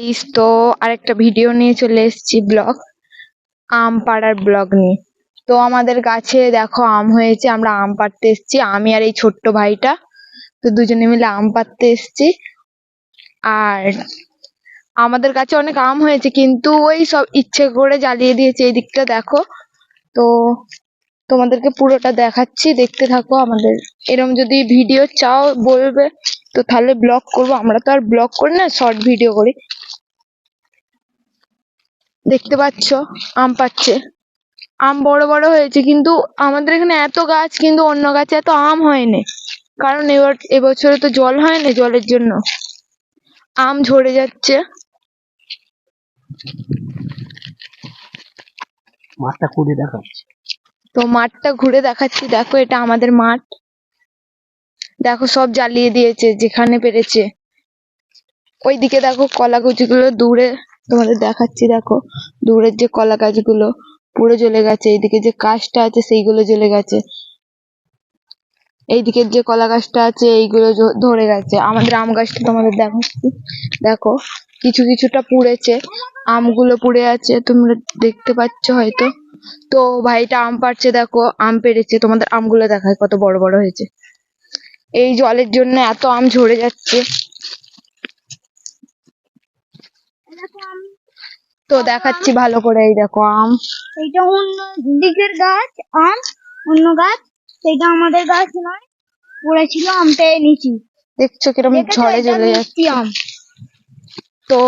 Guys তো আরেকটা video নিয়ে চলে এসেছি ব্লগ আম পাড়ার ব্লগ নিয়ে। তো আমাদের গাছে দেখো আম হয়েছে, আমরা আম পাড়তে এসেছি, আমি আর এই ছোট্ট ভাইটা, তো দুজনে মিলে আম পাড়তে এসেছি। আর আমাদের কাছে অনেক আম হয়েছে, কিন্তু ওই সব ইচ্ছে করে জ্বালিয়ে দিয়েছে এই দিকটা, দেখো। তো তোমাদেরকে পুরোটা দেখাচ্ছি, দেখতে থাকো আমাদের। এরম যদি ভিডিও চাও বলবে, তো তাহলে ব্লগ করব। আমরা তো আর ব্লগ করি না শর্ট ভিডিও করি। দেখতে পাচ্ছ? আম পাচ্ছে। আম বড় বড় হয়েছে কিন্তু আমাদের এখানে এত গাছ কিন্তু অন্য গাছে এত আম হয়নি। কারণ এবার এবছরে তো জল হয়নি জলের জন্য। আম ঝরে যাচ্ছে। মাঠটা ঘুরে দেখাচ্ছি। তো মাঠটা ঘুরে দেখাচ্ছি। দেখো এটা আমাদের মাঠ। দেখো সব জ্বালিয়ে দিয়েছে যেখানে পেরেছে। ওইদিকে দেখো কলা গুলো দূরে তোমাদের দেখাচ্ছি, দেখো। দূরের যে কলা গাছগুলো, পুরো জ্বলে গেছে। এইদিকে যে গাছটা আছে, সেইগুলো জ্বলে গেছে। এইদিকের যে কলা গাছটা আছে, এইগুলো ধরে গেছে। আমাদের আম গাছটা তোমাদের দেখাচ্ছি। দেখো, কিছু কিছুটা পুড়েছে। আমগুলো পুড়ে আছে, তোমরা দেখতে পাচ্ছ হয়তো। তো ভাইটা আম পাড়ছে, দেখো, আম পেড়েছে। তোমাদের আমগুলো দেখায় কত বড় বড় হয়েছে। এই জলের জন্য এত আম ঝরে যাচ্ছে। তো দেখাচ্ছি ভালো করে এই দেখো আম। এইটা অন্য দিকের গাছ আম অন্য গাছ। সেটা আমাদের গাছ নয় পড়েছিল আম পেয়ে নিচি। দেখছ কিরম দেখেছ? ঝড়ে চলে যাচ্ছে। আম। তো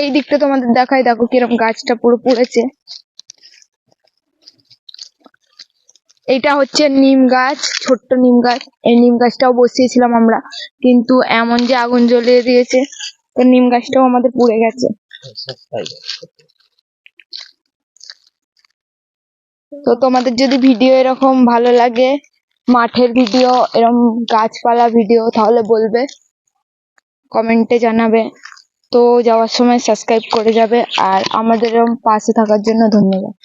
এই দিকটা তোমাদের দেখাই দেখো কিরম গাছটা পুরো পুড়েছে। এইটা হচ্ছে নিম গাছ ছোট্ট নিম গাছ। এই নিম গাছটাও বসিয়েছিলাম আমরা কিন্তু এমন যে আগুন জ্বলিয়ে দিয়েছে তো নিম গাছটাও আমাদের পুড়ে গেছে। তো তোমাদের যদি ভিডিও এরকম ভালো লাগে, মাঠের ভিডিও এরকম গাছপালা ভিডিও তাহলে বলবে। কমেন্টে জানাবে। তো যাওয়ার সময় সাবস্ক্রাইব করে যাবে। আর আমাদের এরকম পাশে থাকার জন্য ধন্যবাদ।